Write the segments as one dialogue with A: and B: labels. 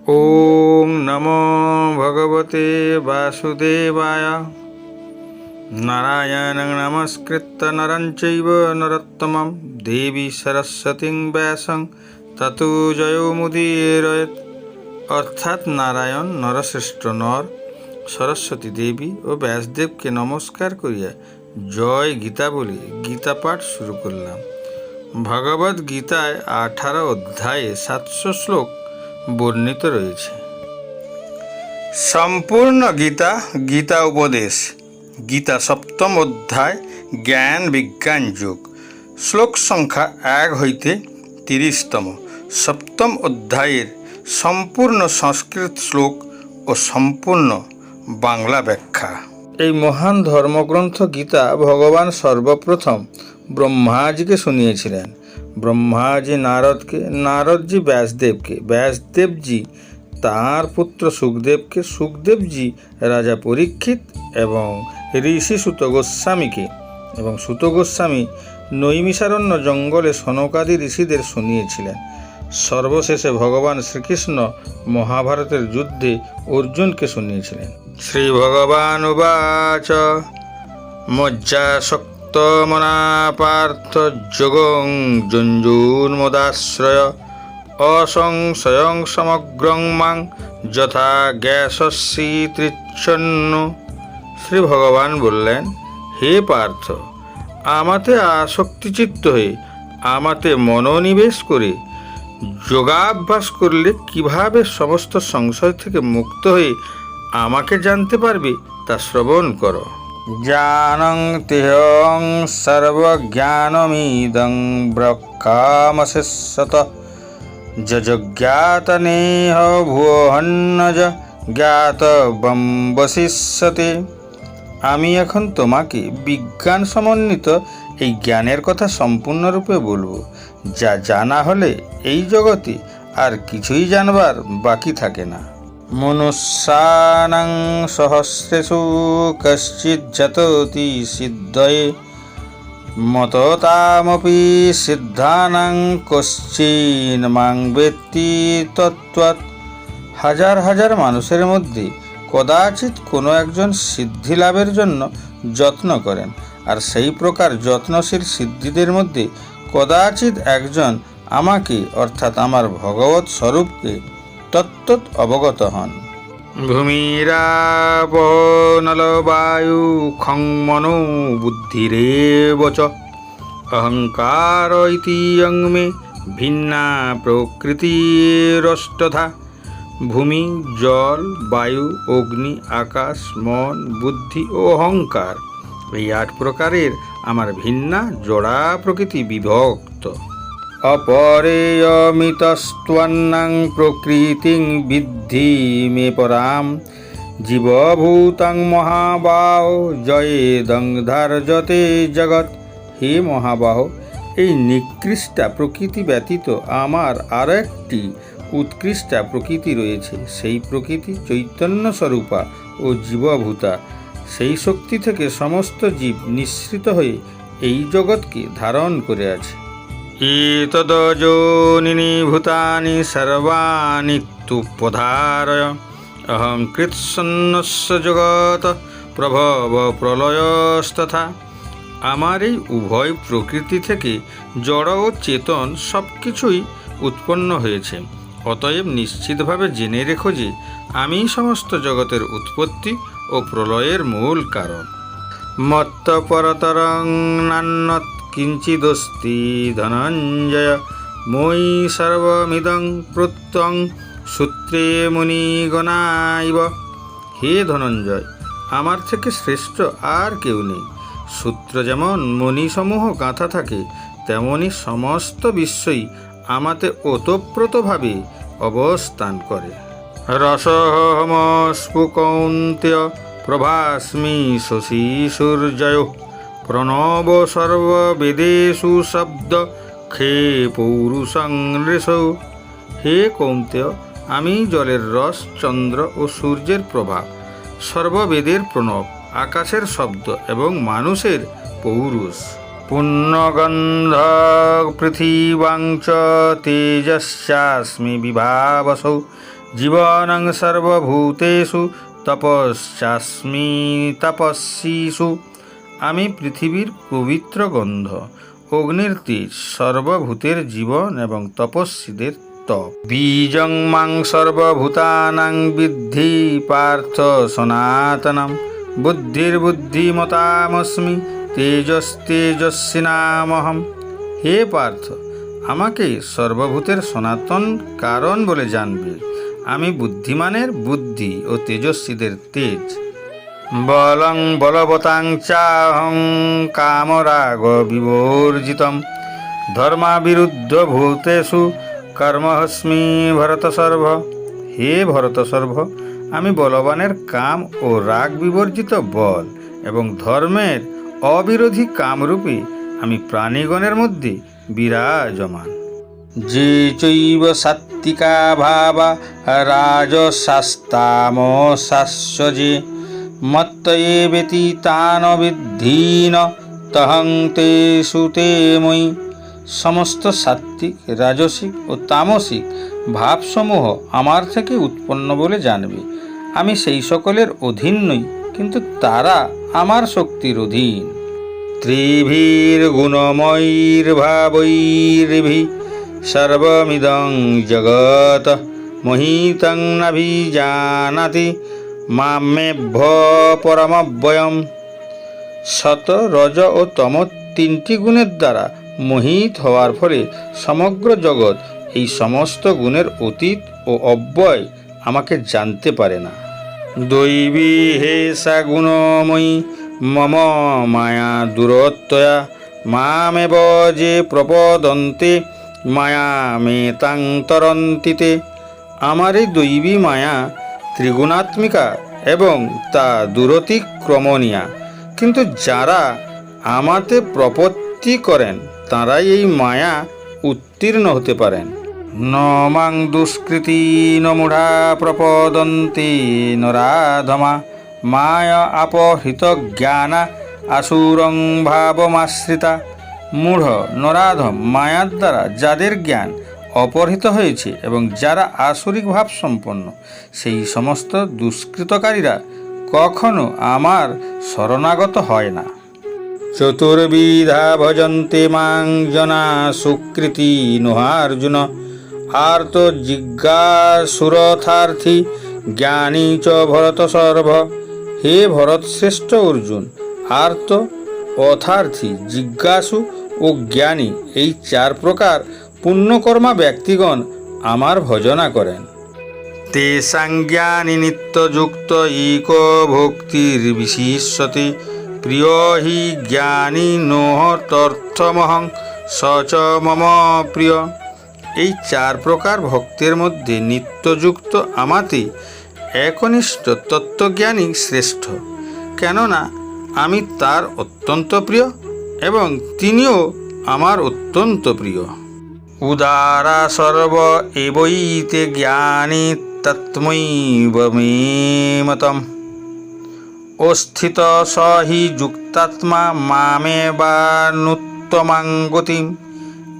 A: ॐ नमो भगवते वासुदेवाय नारायणं नमस्कृत्य नरं चैव नरोत्तमं देवी সরস্বতীং ব্যাসং ততো জয়মুদীরয়ত অর্থাৎ নারায়ণ নরশ্রেষ্ঠ নর সরস্বতী দেবী ও ব্যাসদেবকে নমস্কার করিয়া জয় গীতা বলে গীতা পাঠ শুরু করলাম ভগবদ গীতায় আঠারো অধ্যায়ে সাতশো শ্লোক বর্ণিত রয়েছে। সম্পূর্ণ গীতা গীতা উপদেশ গীতা সপ্তম অধ্যায় জ্ঞান বিজ্ঞান যুগ। শ্লোক সংখ্যা এক হইতে তিরিশতম। সপ্তম অধ্যায়ের সম্পূর্ণ সংস্কৃত শ্লোক ও সম্পূর্ণ বাংলা ব্যাখ্যা। এই মহান ধর্মগ্রন্থ গীতা ভগবান সর্বপ্রথম ব্রহ্মাজিকে শুনিয়েছিলেন। ব্রহ্মাজি নারদকে, নারদজি ব্যাসদেবকে, ব্যাসদেবজি তাঁর পুত্র সুখদেবকে, সুখদেবজি রাজা পরীক্ষিত এবং ঋষি সুত গোস্বামীকে এবং সুত গোস্বামী নৈমিষারণ্য জঙ্গলে সনকাদি ঋষিদের শুনিয়েছিলেন। সর্বশেষে ভগবান শ্রীকৃষ্ণ মহাভারতের যুদ্ধে অর্জুনকে শুনিয়েছিলেন। শ্রী ভগবান উবাচ মজ্জাসক্তমনা পার্থ যোগং জঞ্জুন্মদাশ্রয় অসংশয়ং সমগ্রং মাং যথা গ্যাসস্যি তৃচ্ছন্ন শ্রী ভগবান বললেন হে পার্থ আমাতে আসক্তিচিত্ত হয়ে আমাতে মনোনিবেশ করে যোগাভ্যাস করলে কীভাবে সমস্ত সংশয় থেকে মুক্ত হয়ে আমাকে জানতে পারবে তা শ্রবণ করো। জ্ঞানং তেহং সর্বজ্ঞানমিদং ব্রক্ষামশেষত যজ্ঞাতনেহ ভুবহন্নজ জ্ঞাতবম আমি এখন তোমাকে বিজ্ঞান সমন্বিত এই জ্ঞানের কথা সম্পূর্ণরূপে বলব। যা জানা হলে এই জগতে আর কিছুই জানবার বাকি থাকে না। মনুষ্যানাং সহস্রেষু কশ্চিৎ যততি সিদ্ধয়ে মততামপি সিদ্ধানাং কশ্চিন মাং বেত্তি তত্ত্বৎ হাজার হাজার মানুষের মধ্যে কদাচিৎ কোনো একজন সিদ্ধি লাভের জন্য যত্ন করেন, আর সেই প্রকার যত্নশীল সিদ্ধিদের মধ্যে কদাচিৎ একজন আমাকে, অর্থাৎ আমার ভগবত স্বরূপকে তত্ত্বত অবগত হন। ভূমিরাপ নলবায়ু খং মনো বুদ্ধিরেব চ অহংকার ইতি মে ভিন্না প্রকৃতিরষ্টধা। ভূমি, জল, বায়ু, অগ্নি, আকাশ, মন, বুদ্ধি ও অহংকার এই আট প্রকারের আমার ভিন্না জড়া প্রকৃতি বিভক্ত। অপরেয়মিতস্ত্বন্নাং প্রকৃতিং বিদ্ধি মে পরাম। জীবভূতাং মহাবাহ, জয়েদং ধার্যতে জগৎ। হে মহাবাহ, এই নিকৃষ্টা প্রকৃতি ব্যতীত আমার আর একটি উৎকৃষ্টা প্রকৃতি রয়েছে। সেই প্রকৃতি চৈতন্য স্বরূপা ও জীবভূতা। সেই শক্তি থেকে সমস্ত জীব নিঃসৃত হয়ে এই জগৎকে ধারণ করে আছে। ভূতানি সর্বাণি তুপধারয় অহং কৃৎসন্নস্য জগৎ প্রভব প্রলয়স্তথা আমার এই উভয় প্রকৃতি থেকে জড় ও চেতন সব কিছুই উৎপন্ন হয়েছে। অতএব নিশ্চিতভাবে জেনে রেখো যে আমি সমস্ত জগতের উৎপত্তি ও প্রলয়ের মূল কারণ। মত্তপরতরং নান্যৎ কিঞ্চিদস্তি ধনঞ্জয় মই সর্বমিদং প্রত্যং সূত্রে মুনিগণাইব হে ধনঞ্জয়, আমার থেকে শ্রেষ্ঠ আর কেউ নেই। সূত্র যেমন মণিসমূহ গাঁথা থাকে, তেমনি সমস্ত বিশ্বই আমাতে ওতপ্রোতভাবে অবস্থান করে। রসহমস্ফুকৌন্ত্য প্রভাস্মি শশী সূর্যয় প্রণব সর্ববেদেষু শব্দ, খে পৌরুষং হে কৌন্তেয়, আমি জলের রস, চন্দ্র ও সূর্যের প্রভাব সর্ববেদের প্রণব, আকাশের শব্দ এবং মানুষের পৌরুষ। পুণ্যগন্ধ পৃথিবাং চ তেজশ্চাস্মি বিভাবসৌ। জীবনং সর্বভূতেষু তপস্যাস্মি তপস্বীষু। আমি পৃথিবীর পবিত্র গন্ধ, অগ্নির তেজ সর্বভূতের জীবন এবং তপস্বীদের তপ। বীজং মাং সর্বভূতানাং বিদ্ধি পার্থ সনাতনম। বুদ্ধির্বুদ্ধিমতামস্মি তেজস্তেজস্বিনামহম। হে পার্থ, আমাকে সর্বভূতের সনাতন কারণ বলে জানবে। আমি বুদ্ধিমানের বুদ্ধি ও তেজস্বীদের তেজ। বলং বলবতাং চাহং কামরাগ বিবর্জিতম। ধর্মাবিরুদ্ধ ভূতেষু কর্মহস্মি ভরত সর্ব। হে ভরত সর্ব, আমি বলবানের কাম ও রাগ বিবর্জিত বল এবং ধর্মের অবিরোধী কামরূপে আমি প্রাণীগণের মধ্যে বিরাজমান। যে চৈব সাত্বিকা ভাবা রাজশাস্তামশাস্য যে মত্তয়ে ব্যতীতান বিদ্ধীন তহং তে সুতে মই। সমস্ত সাত্বিক রাজসিক ও তামসিক ভাবসমূহ আমার থেকে উৎপন্ন বলে জানবে। আমি সেই সকলের অধীন নই, কিন্তু তারা আমার শক্তির অধীন। ত্রিভীর গুণময়ীর ত্রিভির্গুণময়ীর্ভাবৈর্ভি সর্বমিদং জগৎ, মোহিতং নাভিজানাতি মামেভ্য পরমব্যয়ম শত রজ ও তম তিনটি গুণের দ্বারা মোহিত হওয়ার ফলে সমগ্র জগৎ এই সমস্ত গুণের অতীত ও অব্যয় আমাকে জানতে পারে না। দৈবী হে সা গুণময়ী মম মায়া দূরত্বয়া, মামেব যে প্রপদন্তে, মায়া মেতাং তরন্তিতে আমার এই দৈবী মায়া ত্রিগুণাত্মিকা এবং তা দূরতিক্রমণীয়া। কিন্তু যারা আমাতে প্রপত্তি করেন, তারাই এই মায়া উত্তীর্ণ হতে পারেন। নমাং দুষ্কৃতি ন মূঢ়া প্রপদন্তি নরাধমা মায়া আপহৃত জ্ঞানা আসুরং ভাবমাশ্রিতা। মূঢ় নরাধম মায়ার দ্বারা যাদের জ্ঞান অপহৃত হয়েছে এবং যারা আসরিক ভাব সম্পন্ন, সেই সমস্ত দুষ্কৃতকারীরা কখনো আমার শরণাগত হয় না। চতুর্বিধা ভজন্তে মাং জনা সুকৃতি নুহার্জুন, আর্ত জিজ্ঞাসুরথার্থী জ্ঞানী চ ভরত সর্ব। হে ভরত শ্রেষ্ঠ অর্জুন, আর্ত, অথার্থী, জিজ্ঞাসু ও জ্ঞানী, এই চার প্রকার পুণ্যকর্মা ব্যক্তিগণ আমার ভজনা করেন। তেষাং জ্ঞানী নিত্যযুক্ত ইক ভক্তির বিশিষ্যতে। প্রিয় হি জ্ঞানী নোহ তর্থমহং সচ মম প্রিয়। এই চার প্রকার ভক্তের মধ্যে নিত্যযুক্ত আমাতে একনিষ্ঠ তত্ত্বজ্ঞানী শ্রেষ্ঠ। কেননা আমি তার অত্যন্ত প্রিয় এবং তিনিও আমার অত্যন্ত প্রিয়। উদারা সর্ব এবৈতে জ্ঞানী তৎমৈব মে মতম অস্থিত স হি যুক্তাত্মা মামে বা নুত্তমাঙ্গতিম।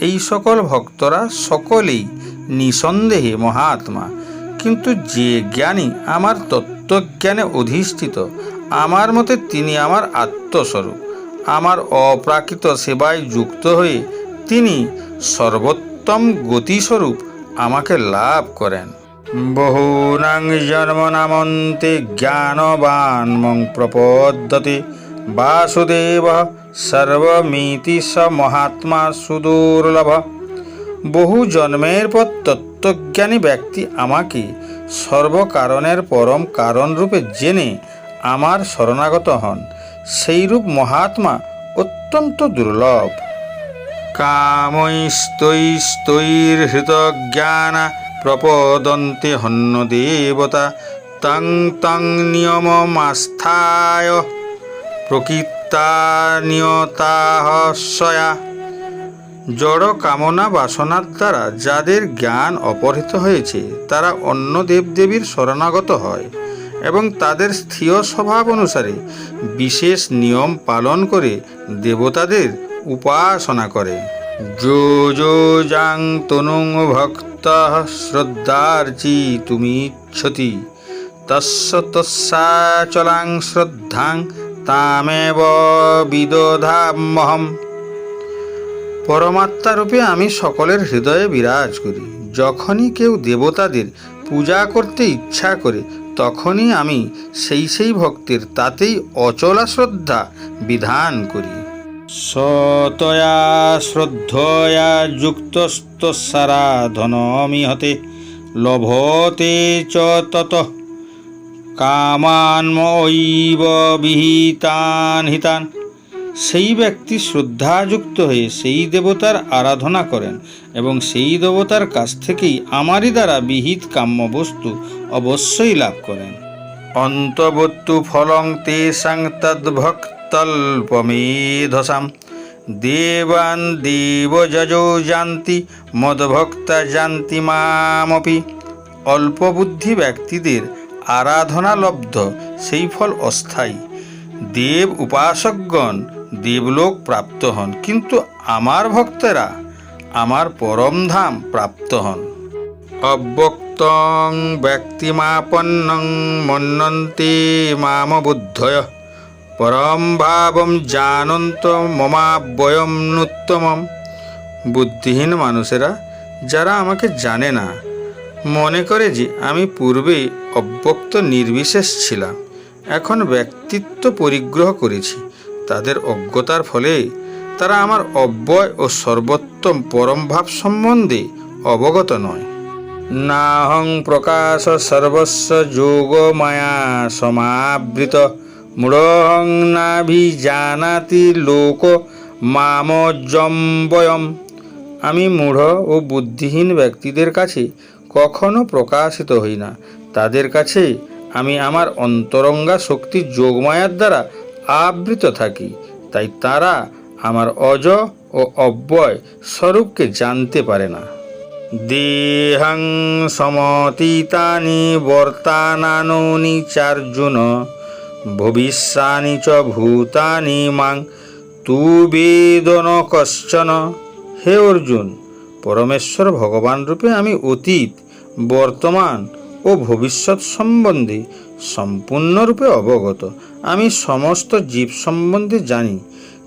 A: এই সকল ভক্তরা সকলেই নিঃসন্দেহে মহাত্মা। কিন্তু যে জ্ঞানী আমার তত্ত্বজ্ঞানে অধিষ্ঠিত, আমার মতে তিনি আমার আত্মস্বরূপ। আমার অপ্রাকৃত সেবায় যুক্ত হয়ে তিনি সর্বোত্তম গতিস্বরূপ আমাকে লাভ করেন। বহুনাং জন্মনামন্তে জ্ঞানবান মং প্রপদ্যতে বাসুদেব সর্বমিতি স মহাত্মা সুদুর্লভ। বহু জন্মের পর তত্ত্বজ্ঞানী ব্যক্তি আমাকে সর্বকারণের পরম কারণ রূপে জেনে আমার শরণাগত হন। সেইরূপ মহাত্মা অত্যন্ত দুর্লভ। কামৈস্তৈস্তৈর্হৃতজ্ঞানা প্রপদন্তে হন্য দেবতা তং তং নিয়মমাস্থায় প্রকৃতা জড় কামনা বাসনার দ্বারা যাদের জ্ঞান অপহৃত হয়েছে, তারা অন্য দেবদেবীর শরণাগত হয় এবং তাদের স্থির স্বভাব অনুসারে বিশেষ নিয়ম পালন করে দেবতাদের উপাসনা করে। যো যো যাং তনুং ভক্ত শ্রদ্ধার্চি তুমি ইচ্ছতি। তস্য তস্যাচলাং শ্রদ্ধাং তামেব বিদধামহম পরমাত্মারূপে আমি সকলের হৃদয়ে বিরাজ করি। যখনই কেউ দেবতাদের পূজা করতে ইচ্ছা করে, তখনই আমি সেই সেই ভক্তের তাতেই অচলা শ্রদ্ধা বিধান করি। সতয়া শ্রদ্ধয়া যুক্তস্তসারাধনমিহতে লভতে চ তত কামান্ময়ৈব বিহিতান হিতান। সেই ব্যক্তি শ্রদ্ধাযুক্ত হয়ে সেই দেবতার আরাধনা করেন এবং সেই দেবতার কাছ থেকেই আমারই দ্বারা বিহিত কাম্য বস্তু অবশ্যই লাভ করেন। অন্তবত্তু ফলং তে সাং তেষাং তদ্ভক্তল্পমেধসাম দেবান দেবযজো জানতি মদভক্তা জানতি মামপি অল্পবুদ্ধি ব্যক্তিদের আরাধনালব্ধ, সেই ফল অস্থায়ী। দেব উপাসকগণ দেবলোক প্রাপ্ত হন, কিন্তু আমার ভক্তেরা আমার পরম ধাম প্রাপ্ত হন। অব্যক্তং ব্যক্তিমাপন্নং মন্নন্তে মাম বুদ্ধয় পরম ভাবম জানন্ত মমাবয়ম নুত্তমম। বুদ্ধিহীন মানুষেরা, যারা আমাকে জানে না, মনে করে যে আমি পূর্বে অব্যক্ত নির্বিশেষ ছিলাম, এখন ব্যক্তিত্ব পরিগ্রহ করেছি। তাদের অজ্ঞতার ফলে তারা আমার অব্যয় ও সর্বোত্তম পরম ভাব সম্বন্ধে অবগত নয়। নাহং প্রকাশ সর্বস্ব যোগ মায়া সমাবৃত। মূঢ়হং নাভিজানাতি লোক মামজম্বয়ম আমি মূঢ় ও বুদ্ধিহীন ব্যক্তিদের কাছে কখনো প্রকাশিত হই না। তাদের কাছে আমি আমার অন্তরঙ্গা শক্তি যোগমায়ার দ্বারা আবৃত থাকি। তাই তারা আমার অজ ও অব্যয় স্বরূপকে জানতে পারে না। দেহং সমতীতানি বর্তানানি চার্জুন। ভবিষ্যানি চ ভূতানি মাং, তু বেদন কশ্চন। হে অর্জুন, পরমেশ্বর ভগবান রূপে আমি অতীত, বর্তমান ও ভবিষ্যৎ সম্বন্ধে সম্পূর্ণরূপে অবগত। আমি সমস্ত জীব সম্বন্ধে জানি,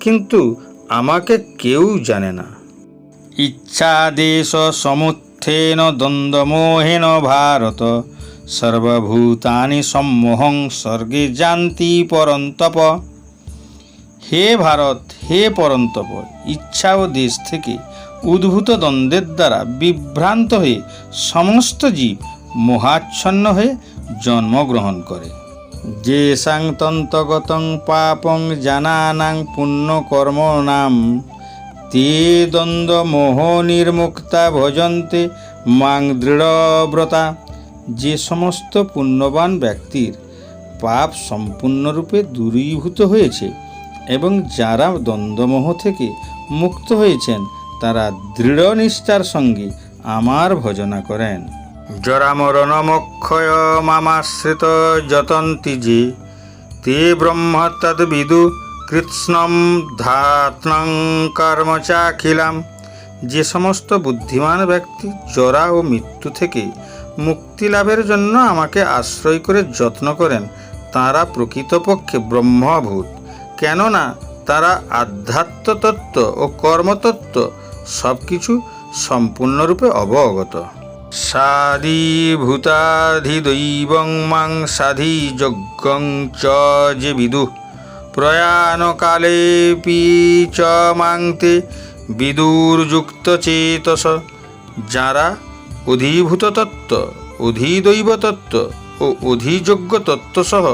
A: কিন্তু আমাকে কেউ জানে না। ইচ্ছাদেশ সমুত্থেন দ্বন্দ্বমোহেন ভারত। সর্বভূতানি সম্মোহং স্বর্গে জানতি পরন্তপ। হে ভারত, হে পরন্তপ ইচ্ছা ও দেশ থেকে উদ্ভূত দ্বন্দ্বের দ্বারা বিভ্রান্ত হয়ে সমস্ত জীব মোহাচ্ছন্ন হয়ে জন্মগ্রহণ করে। যে সাংতন্তগতং পাপং জানানাং পুণ্যকর্ম নাম। তে দ্বন্দ্ব মোহ নির্মুক্তা ভজন্তে মাং দৃঢ়ব্রতা। যে সমস্ত পুণ্যবান ব্যক্তির পাপ সম্পূর্ণরূপে দূরীভূত হয়েছে এবং যারা দ্বন্দ্বমোহ থেকে মুক্ত হয়েছেন, তারা দৃঢ় নিষ্ঠার সঙ্গে আমার ভজনা করেন। জরামরণমক্ষয় মামাশ্রিত যতন্তি যে, তে ব্রহ্ম তদ্বিদু কৃৎস্নম ধাত্নং কর্মচাখিলাম। যে সমস্ত বুদ্ধিমান ব্যক্তি জরা ও মৃত্যু থেকে মুক্তি লাভের জন্য আমাকে আশ্রয় করে যত্ন করেন, তারা প্রকৃতপক্ষে ব্রহ্মভূত। কেননা, তারা আধ্যাত্মতত্ত্ব ও কর্মতত্ত্ব সব কিছু সম্পূর্ণরূপে অবগত। সাধিভূতাধিদৈবং মাং সাধি যজ্ঞং চ যে বিদু। প্রয়াণকালেপি চ মাংতে বিদুর্যুক্ত চেতস। যারা অধিভূত তত্ত্ব অধিদৈব তত্ত্ব ও অধিযোগ্য তত্ত্বসহ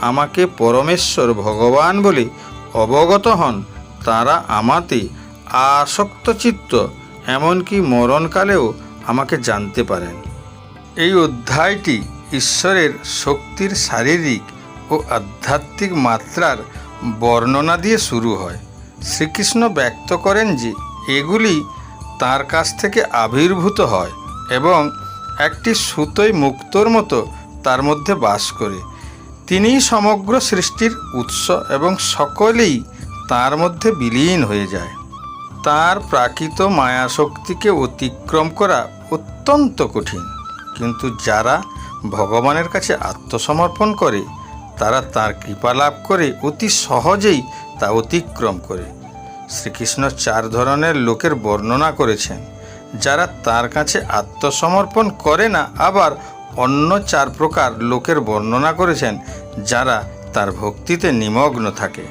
A: আমাকে পরমেশ্বর ভগবান বলে অবগত হন, তারা আমাতে আসক্ত চিত্ত এমনকি মরণকালেও আমাকে জানতে পারেন। এই অধ্যায়টি ঈশ্বরের শক্তির শারীরিক ও আধ্যাত্মিক মাত্রার বর্ণনা দিয়ে শুরু হয়। শ্রীকৃষ্ণ ব্যক্ত করেন যে এগুলি তার কাছ থেকে আবির্ভূত হয়। এবং একটি সুতোই মুক্তোর মতো তার মধ্যে বাস করে। তিনিই সমগ্র সৃষ্টির উৎস এবং সকলেই তার মধ্যে বিলীন হয়ে যায়। তার প্রাকৃত মায়াশক্তিকে অতিক্রম করা অত্যন্ত কঠিন। কিন্তু যারা ভগবানের কাছে আত্মসমর্পণ করে, তারা তার কৃপা লাভ করে অতি সহজেই তা অতিক্রম করে। শ্রীকৃষ্ণ চার ধরনের লোকের বর্ণনা করেছেন। যারা তার কাছে আত্মসমর্পণ করে না, আবার অন্য চার প্রকার লোকের বর্ণনা করেছেন, যারা তার ভক্তিতে নিমগ্ন থাকে।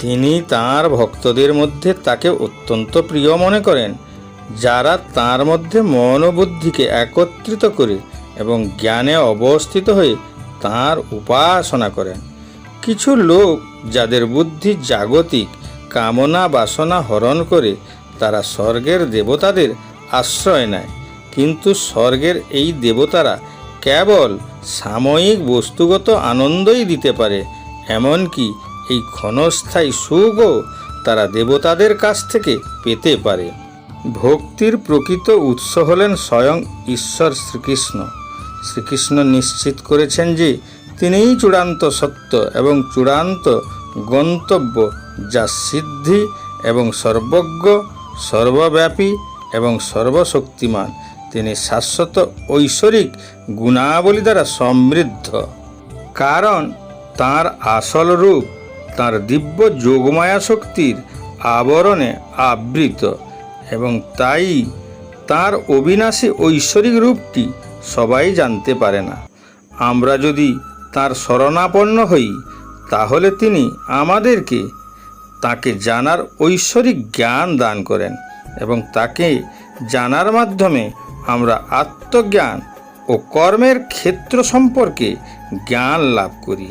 A: তিনি তার ভক্তদের মধ্যে তাকে অত্যন্ত প্রিয় মনে করেন, যারা তার মধ্যে মন ও বুদ্ধিকে একত্রিত করে এবং জ্ঞানে অবস্থিত হয়ে তার উপাসনা করেন। কিছু লোক যাদের বুদ্ধি জাগতিক, কামনা বাসনা হরণ করে তারা স্বর্গের দেবতাদের আশ্রয় নেয়। কিন্তু স্বর্গের এই দেবতারা কেবল সাময়িক বস্তুগত আনন্দই দিতে পারে, এমনকি এই ক্ষণস্থায়ী সুখও তারা দেবতাদের কাছ থেকে পেতে পারে। ভক্তির প্রকৃত উৎস হলেন স্বয়ং ঈশ্বর শ্রীকৃষ্ণ। শ্রীকৃষ্ণ নিশ্চিত করেছেন যে তিনিই চূড়ান্ত সত্য এবং চূড়ান্ত গন্তব্য, যা সিদ্ধি এবং সর্বজ্ঞ, সর্বব্যাপী এবং সর্বশক্তিমান। তিনি শাশ্বত ঐশ্বরিক গুণাবলী দ্বারা সমৃদ্ধ। কারণ তার আসল রূপ, তার দিব্য যোগমায়া শক্তির আবরণে আবৃত এবং তাই তার অবিনাশী ঐশ্বরিক রূপটি সবাই জানতে পারে না। আমরা যদি তার শরণাপন্ন হই, তাহলে তিনি আমাদেরকে তাকে জানার ঐশ্বরিক জ্ঞান দান করেন। এবং তাকে জানার মাধ্যমে আমরা আত্মজ্ঞান ও কর্মের ক্ষেত্র সম্পর্কে জ্ঞান লাভ করি।